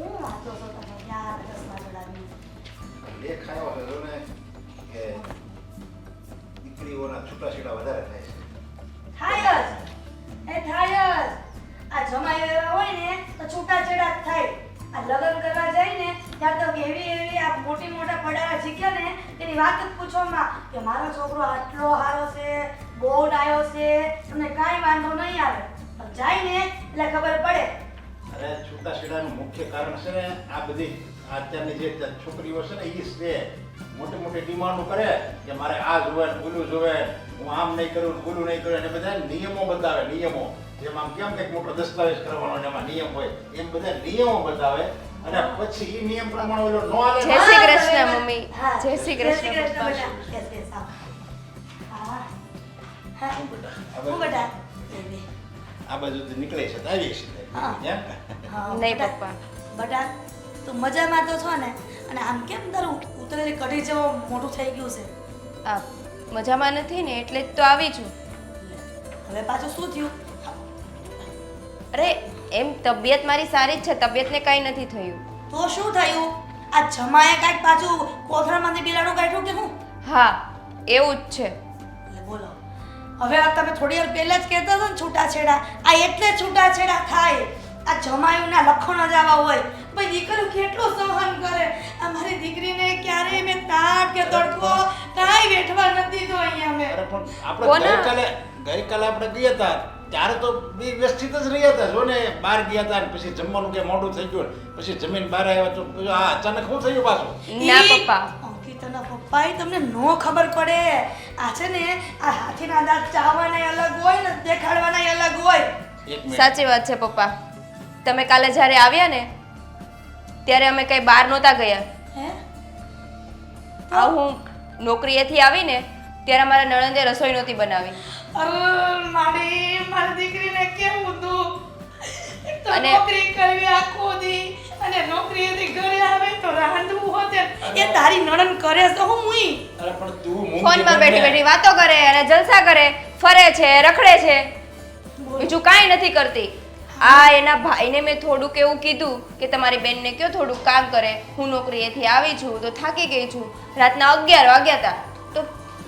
લેખ આવ્યો એવા હોય ને, તો છૂટાછેડા જ થાય. આ લગ્ન કરવા જાય ત્યાં તો એવી એવી આ મોટી મોટા પડારા શીખ્યા ને, એની વાત જ પૂછવામાં કે મારો છોકરો આટલો સારો છે, બહુ ડાયો છે, તમને કાંઈ વાંધો નહીં આવે. જાય ને, એટલે ખબર પડે. અરે છૂટાછેડાનું મુખ્ય કારણ છે ને આ બધી અત્યારની જે છોકરીઓ છે ને એ છે. મોટી મોટી ડિમાન્ડો કરે કે મારે આ જોવે ને પેલું જોવે. હું આમ નહીં કરું ને નહીં કરું. અને બધા નિયમો બતાવે નિયમો. જેમ આમ કેમ કંઈક મોટો દસ્તાવેજ કરવાનો અને એમાં નિયમ હોય. એમ બધા નિયમો બતાવે. અને પછી એ નિયમ પ્રમાણે ઓલો નો આવે જય શ્રી કૃષ્ણ, મમ્મી. જય શ્રી કૃષ્ણ, આવો. આ બાજુ- બેટા બે, બે. આ બાજુથી નીકળે છે છીએ. હા, નહીં. પપ્પા. બટા તું મજામાં તો છો ને? અને આમ કેમ તારું ઉતરેલી કઢી જેવો મોટું થઈ ગયું છે? આ મજામાં નથી ને એટલે જ તો આવી છું. હવે પાછું શું થયું? અરે એમ તબિયત મારી સારી જ છે તબિયતને કાંઈ નથી થયું. તો શું થયું? આ જમાએ કાંઈક પાછું કોથળામાંથી બિલાડું કાઢ્યું કે હું? હા એવું જ છે. એટલે બોલો. હવે આ તમે થોડી વાર પહેલાં જ કહેતા હતા ને છૂટાછેડા. આ એટલે છૂટાછેડા થાય. આ જમાયુના લખણો જ આવા હોય. ભાઈ દીકરો કેટલું સહન કરે? આ મારી દીકરીને ક્યારે મેં તાટ કે તડકો કાંઈ વેઠવા નથી દીધો અહીંયા મેં. અરે પણ આપણે ગઈકાલે ગઈકાલે આપણે ગયા હતા. ત્યારે તો બી વ્યવસ્થિત જ રહ્યા હતા. જો ને બહાર ગયા હતા પછી જમવાનું કે મોડું થઈ ગયું પછી જમીન બહાર આવ્યા તો આ અચાનક શું થયું પાછું? ના પપ્પા. અંકિતાના પપ્પાએ તમને નો ખબર પડે. આ છે ને આ હાથીના દાંત ચાવવાના અલગ હોય ને દેખાડવાના અલગ હોય. સાચી વાત છે પપ્પા. તમે કાલે જ્યારે આવ્યા ને ત્યારે અમે કઈ બહાર નહોતા ગયા. હે? આ હું નોકરીએથી આવીને ત્યારે મારા નણંદે રસોઈ નહોતી બનાવી. અરે મારી મારી દીકરીને કેવું હતું તો અને- નોકરી કરવી આખો દી અને નોકરીએથી ઘરે આવે તો રાંધવું હોતે. એ તારી નણંદ કરે તો હું મુઈ અરે પણ તું ફોનમાં બેઠી બેઠી વાતો કરે અને જલસા કરે ફરે છે રખડે છે. બીજું કાંઈ નથી કરતી. આ એના ભાઈને મેં થોડુંક એવું કીધું કે તમારી બેનને કયો થોડુંક કામ કરે, હું નોકરીએથી આવી છું, તો થાકી ગઈ છું. રાતના અગિયાર વાગ્યા હતા. તો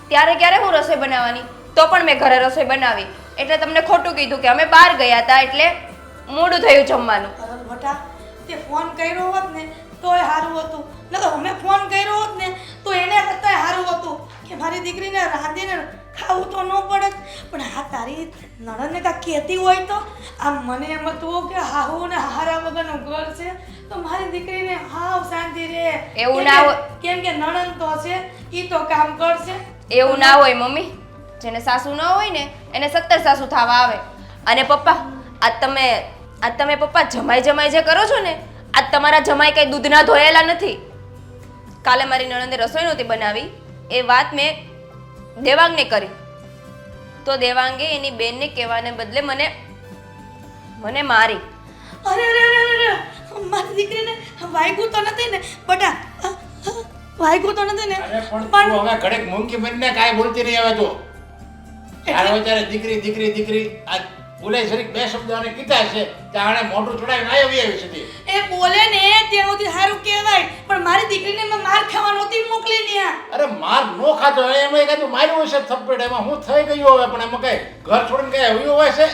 ત્યારે ક્યારે હું રસોઈ બનાવવાની? તો પણ મેં ઘરે રસોઈ બનાવી. એટલે તમને ખોટું કીધું કે અમે બહાર ગયા હતા, એટલે મોડું થયું જમવાનું. તે ફોન કર્યો હોત ને, તોય સારું હતું. ન તો અમે ફોન કર્યો હોત ને, તો એને કરતાંય સારું હતું કે મારી દીકરીને રાંધીને ખાવું તો ન પડે પણ આ તારી નણંદને કાંઈ કહેતી હોય તો? આમ મને એમ હતું કે હાહુ ને હારા વગરનું ઘર છે તો મારી દીકરીને હાવ શાંતિ રહે. એવું ના હોય. કેમ કે નણંદ તો છે એ તો કામ કરશે. એવું ના હોય મમ્મી. જેને સાસુ ન હોય ને એને સત્તર સાસુ થવા આવે. અને પપ્પા આ તમે આ તમે પપ્પા જમાઈ જમાઈ જે કરો છો ને આ તમારા જમાઈ કઈ દૂધના ધોયેલા નથી. કાલે મારી નણંદે રસોઈ નહોતી બનાવી. એ વાત મેં દેવાંગને કરી. તો દેવાંગે એની બેનને કહેવાને બદલે મને મને મારી. અરે અરે અરે અરે, મારી દીકરીને વાગ્યું તો નથી ને બટા અ, તો નથી ને અરે પણ તું હવે ઘડેક મૂંગી બનને કાંઈ બોલતી નહીં હવે તો. હોય ત્યારે દીકરી દીકરી દીકરી આ ભૂલે શરીક બે શબ્દો અને કીધા છે ત્યારે મોઢું ચડાવીને આવી આવી સુધી એ બોલે ને સુધી સારું કહેવાય. પણ મારી દીકરીને મેં માર ખાવા નહોતી મોકલી ને અરે માર નો ખાતો હોય એમાં કાંઈ તું માર્યું હશે થપ્પડ એમાં હું થઈ ગયું હવે પણ એમાં કઈ ઘર છોડીને કઈ આવ્યું હોય છે?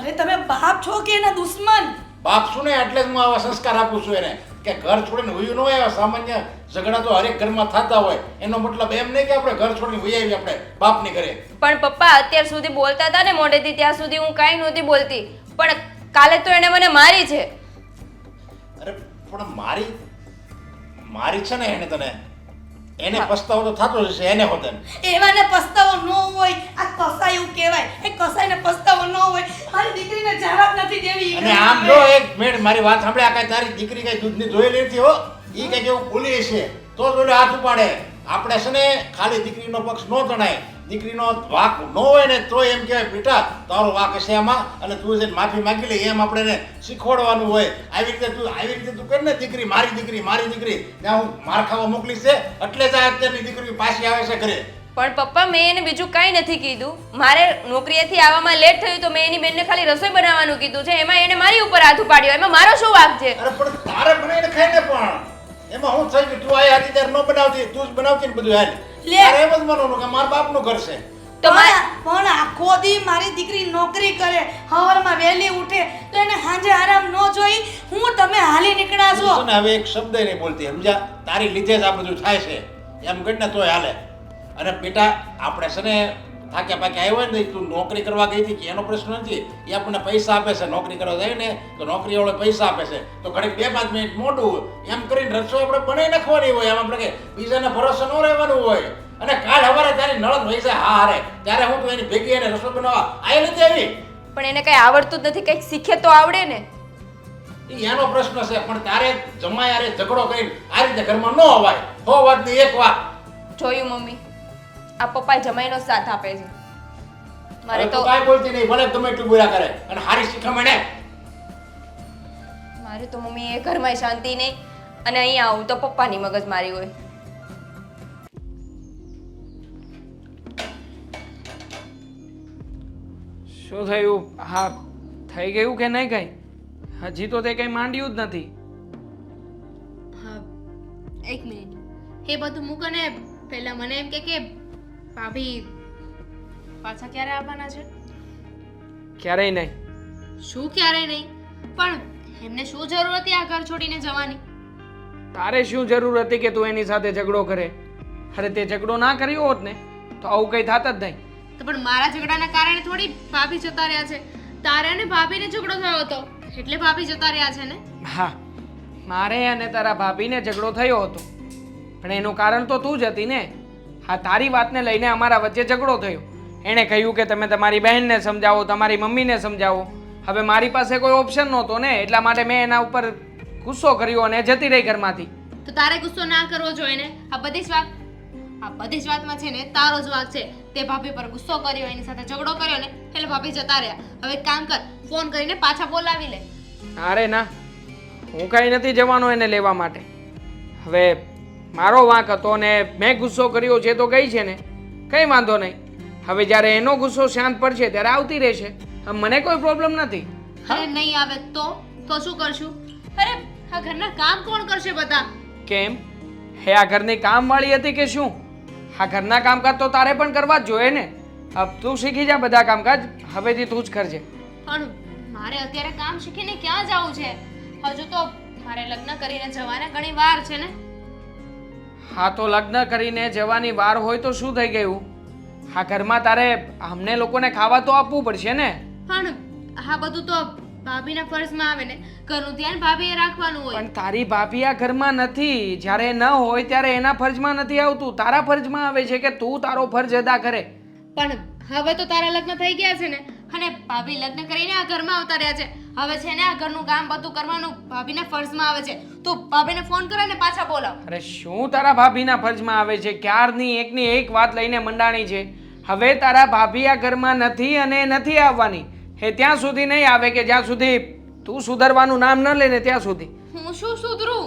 અરે તમે બાપ છો કે એના દુશ્મન? બાપ શું ને એટલે જ હું આવા સંસ્કાર આપું છું એને. કે ઘર છોડીને હોયું ન હોય સામાન્ય ઝઘડા તો હરેક ઘરમાં થતા હોય. એનો મતલબ એમ નહીં કે આપણે ઘર છોડીને હોઈ આવી આપણે બાપની ઘરે. પણ પપ્પા અત્યાર સુધી બોલતા હતા ને મોઢેથી ત્યાં સુધી હું કાંઈ નહોતી બોલતી. પણ કાલે તો એણે મને મારી છે. પણ મારી મારી છે ને એને તને એને પસ્તાવો તો થતો જ હશે એને હોતે એવાને પસ્તાવો ન હોય. આ કસાયું કહેવાય. એ કસાયને પસ્તાવો ન હોય. મારી દીકરીને જવાબ નથી દેવી. અને આમ જો એક મિનિટ મારી વાત સાંભળે આ કઈ તારી દીકરી કઈ દૂધની જોઈ નથી હો? ઈ કઈ એવું ભૂલી છે તો જ હાથ ઉપાડે. આપણે છે ને ખાલી દીકરીનો પક્ષ ન જણાય. દીકરીનો વાક ન હોય ને તો એમ કહેવાય બેટા તારો વાક હશે આમાં અને તું જઈને માફી માંગી લે એમ આપણે એને શીખવાડવાનું હોય. આવી રીતે તું આવી રીતે તું કર ને દીકરી મારી દીકરી મારી દીકરી. ત્યાં હું માર ખાવા મોકલીશ છે એટલે જ આ અત્યારની દીકરી પાછી આવે છે ઘરે. પણ પપ્પા મેં એને બીજું કાંઈ નથી કીધું. મારે નોકરીએથી આવવામાં લેટ થયું તો મેં એની બેનને ખાલી રસોઈ બનાવવાનું કીધું છે. એમાં એને મારી ઉપર હાથ ઉપાડ્યો. એમાં મારો શું વાક છે? અરે પણ તારે બનાવીને ખાય ને પણ. એમાં હું થઈ ગયું તું આ હતી ત્યારે ન બનાવતી તું જ બનાવતી ને બધું હાલ. તારે એમ જ માનવાનું કે મારા બાપનું ઘર છે. પણ આખો દી મારી દીકરી નોકરી કરે હવારમાં વહેલી ઉઠે તો એને સાંજે આરામ ન જોઈ હું તમે હાલી નીકળ્યા છો. ને હવે એક શબ્દ નહીં બોલતી સમજ્યા તારી લીધે જ આ બધું થાય છે. એમ કરીને તોય હાલે. અને બેટા આપણે છે ને થાક્યા પાક્યા આવ્યા ને તું નોકરી કરવા ગઈ હતી કે એનો પ્રશ્ન નથી. એ આપણને પૈસા આપે છે. નોકરી કરવા જાય ને તો નોકરી વાળો પૈસા આપે છે. તો ઘડીક બે પાંચ મિનિટ મોટું એમ કરીને રસોઈ આપણે બનાવી નાખવાની હોય. એમ આપણે કે બીજાને ભરોસે ન રહેવાનું હોય. અને કાલ હવારે તારી નળદ હોય છે હા હારે ત્યારે હું તું એની ભેગી એને રસોઈ બનાવવા આવી નથી આવી. પણ એને કંઈ આવડતું જ નથી. કંઈક શીખે તો આવડે ને. એનો પ્રશ્ન છે. પણ તારે જમાય ઝઘડો કરીને આ રીતે ઘરમાં ન અવાય હો વાતની એક વાત. જોયું મમ્મી. આ પપ્પા જમાઈનો સાથ આપે છે. મારે તો કાઈ બોલતી નહીં ભલે તમે એટલું બોલા કરે. અને હારી શીખામણ મારે તો મમ્મી એ ઘરમાં શાંતિ નહીં અને અહીંયા આવું તો પપ્પાની મગજ મારી હોય. શું થયું? હા થઈ ગયું કે નહીં કઈ? હજી તો તે કંઈ માંડ્યું જ નથી. હા એક મિનિટ. એ બધું મૂકો ને પહેલા મને એમ કે કે ભાભી પાછા ક્યારે આવવાના છે? ક્યારેય નહીં. શું ક્યારેય નહીં? પણ એમને શું જરૂર હતી આ ઘર છોડીને જવાની? તારે શું જરૂર હતી કે તું એની સાથે ઝઘડો કરે? અરે તે ઝઘડો ના કર્યો હોત ને તો આવું કંઈ થાત જ નહીં. તો પણ મારા ઝઘડાના કારણે થોડી ભાભી જતા રહ્યા છે. તારે અને ભાભીને ઝઘડો થયો હતો એટલે ભાભી જતા રહ્યા છે ને? હા મારે અને તારા ભાભીને ઝઘડો થયો હતો. પણ એનું કારણ તો તું જ હતી ને. હા તારી વાતને લઈને અમારા વચ્ચે ઝઘડો થયો. એણે કહ્યું કે તમે તમારી બહેનને સમજાવો તમારી મમ્મીને સમજાવો. હવે મારી પાસે કોઈ ઓપ્શન નહોતો ને એટલા માટે મેં એના ઉપર ગુસ્સો કર્યો અને જતી રહી ઘરમાંથી. તો તારે ગુસ્સો ના કરવો જોઈએ ને? આ બધી જ વાત આ બધી જ વાતમાં છે ને તારો જ વાંક છે. તે ભાભી પર ગુસ્સો કર્યો એની સાથે ઝઘડો કર્યો ને એટલે ભાભી જતા રહ્યા. હવે કામ કર ફોન કરીને પાછા બોલાવી લે. અરે ના હું કાંઈ નથી જવાનો એને લેવા માટે. હવે મારો વાંક હતો ને મેં ગુસ્સો કર્યો છે તો ગઈ છે ને? કંઈ વાંધો નહીં. હવે જ્યારે એનો ગુસ્સો શાંત પડશે ત્યારે આવતી રહેશે. મને કોઈ પ્રોબ્લેમ નથી. અરે નહીં આવે તો? તો શું કરશું? અરે આ ઘરના કામ કોણ કરશે બધા? કેમ? હે આ ઘરની કામવાળી હતી કે શું? આ ઘરના કામકાજ તો તારે પણ કરવા જ જોઈએ ને? અબ તું શીખી જા બધા કામકાજ. હવેથી તું જ કરજે. પણ મારે અત્યારે કામ શીખીને ક્યાં જવું છે? હજુ તો મારે લગ્ન કરીને જવાના ઘણી વાર છે ને? હા તો લગ્ન કરીને જવાની વાર હોય તો શું થઈ ગયું? હા ઘરમાં તારે અમને લોકોને ખાવા તો આપવું પડશે ને? પણ હા બધું તો ભાભીના ફરજમાં આવે ને. ઘરનું ધ્યાન ભાભીએ રાખવાનું હોય. પણ તારી ભાભી આ ઘરમાં નથી. જ્યારે ન હોય ત્યારે એના ફરજમાં નથી આવતું. તારા ફરજમાં આવે છે કે તું તારો ફરજ અદા કરે. પણ હવે તો તારા લગ્ન થઈ ગયા છે ને. અને ભાભી લગ્ન કરીને આ ઘરમાં આવતા રહ્યા છે. હવે છે ને આ ઘરનું કામ બધું કરવાનું ભાભીના ફરજમાં આવે છે. તો ભાભીને ફોન કરે ને પાછા બોલાવ. અરે શું તારા ભાભીના ફરજમાં આવે છે? ક્યારની એકની એક વાત લઈને મંડાણી છે? હવે તારા ભાભી આ ઘરમાં નથી અને નથી આવવાની. એ ત્યાં સુધી નહીં આવે કે જ્યાં સુધી તું સુધરવાનું નામ ન લે ને ત્યાં સુધી. હું શું સુધરું?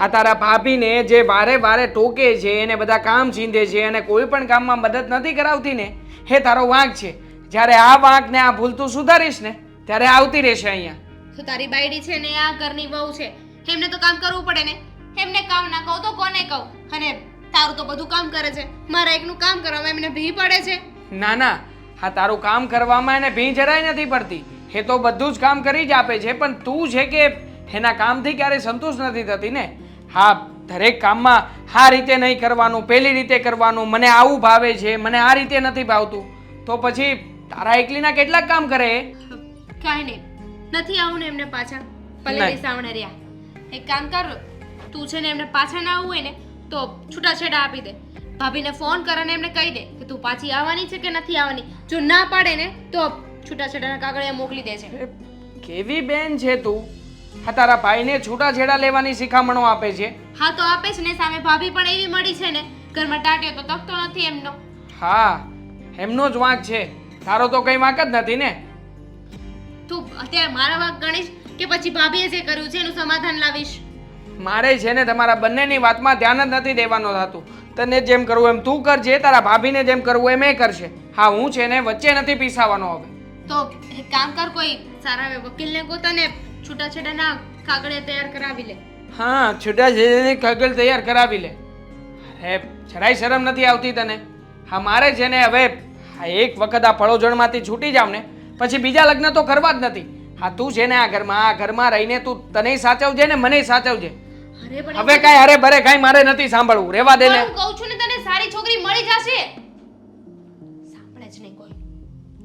આ તારા ભાભીને જે વારે વારે ટોકે છે એને બધા કામ છીંધે છે અને કોઈ પણ કામમાં મદદ નથી કરાવતી ને એ તારો વાંક છે. જ્યારે આ વાંકને આ ભૂલ તું સુધારીશ ને ત્યારે આવતી રહેશે અહીંયા. તો તારી બાયડી છે ને આ ઘરની વહુ છે. એમને તો કામ કરવું પડે ને. એમને કામ ના કહું તો કોને કહું? અને તારું તો બધું કામ કરે છે. મારા એકનું કામ કરવામાં એમને ભી પડે છે. ના ના. હા તારું કામ કરવામાં એને ભી જરાય નથી પડતી. એ તો બધું જ કામ કરી જ આપે છે. પણ તું છે કે એના કામથી ક્યારેય સંતુષ્ટ નથી થતી ને? હા દરેક કામમાં આ રીતે નહીં કરવાનું પેલી રીતે કરવાનું મને આવું ભાવે છે મને આ રીતે નથી ભાવતું. તો પછી તારા એકલીના કેટલાક કામ કરે? કાંઈ નહીં. નથી આવું ને એમને પાછા. ભલે નહીં. રહ્યા. એક કામ કર તું છે ને એમને પાછા ના આવવું હોય ને તો છૂટાછેડા આપી દે. ભાભીને ફોન કર અને એમને કહી દે કે તું પાછી આવવાની છે કે નથી આવવાની. જો ના પાડે ને તો છૂટાછેડાના કાગળિયા મોકલી દે છે. એ કેવી બેન છે તું? હા તારા ભાઈને છૂટાછેડા લેવાની શિખામણો આપે છે. હા તો આપે છે ને સામે ભાભી પણ એવી મળી છે ને ઘરમાં ટાટ્યો તો તકતો નથી એમનો. હા એમનો જ વાંક છે. તારો તો કંઈ વાંક જ નથી ને. તું અત્યારે મારા વાંક ગણીશ કે પછી ભાભીએ જે કર્યું છે એનું સમાધાન લાવીશ? મારે છે ને તમારા બંનેની વાતમાં ધ્યાન જ નથી દેવાનું થતું. તને જેમ કરવું એમ તું કરજે તારા ભાભીને જેમ કરવું એમ એ કરશે. હા હું છે ને વચ્ચે નથી પીસાવાનો હવે. તો એક કામ કર કોઈ સારા વકીલને ગોતને છૂટાછેડાના કાગળે તૈયાર કરાવી લે. હા છૂટા છેડાની કાગળ તૈયાર કરાવી લે. અરે જરાય શરમ નથી આવતી તને? હા મારે છે ને હવે એક વખત આ ફળોજણમાંથી છૂટી જાવ ને પછી બીજા લગ્ન તો કરવા જ નથી. હા તું છે ને આ ઘરમાં આ ઘરમાં રહીને તું તને સાચવજે ને મને સાચવજે. હવે કાંઈ અરે ભરે કાંઈ મારે નથી સાંભળવું. રેવા દે ને. કહું છું ને તને સારી છોકરી મળી જશે.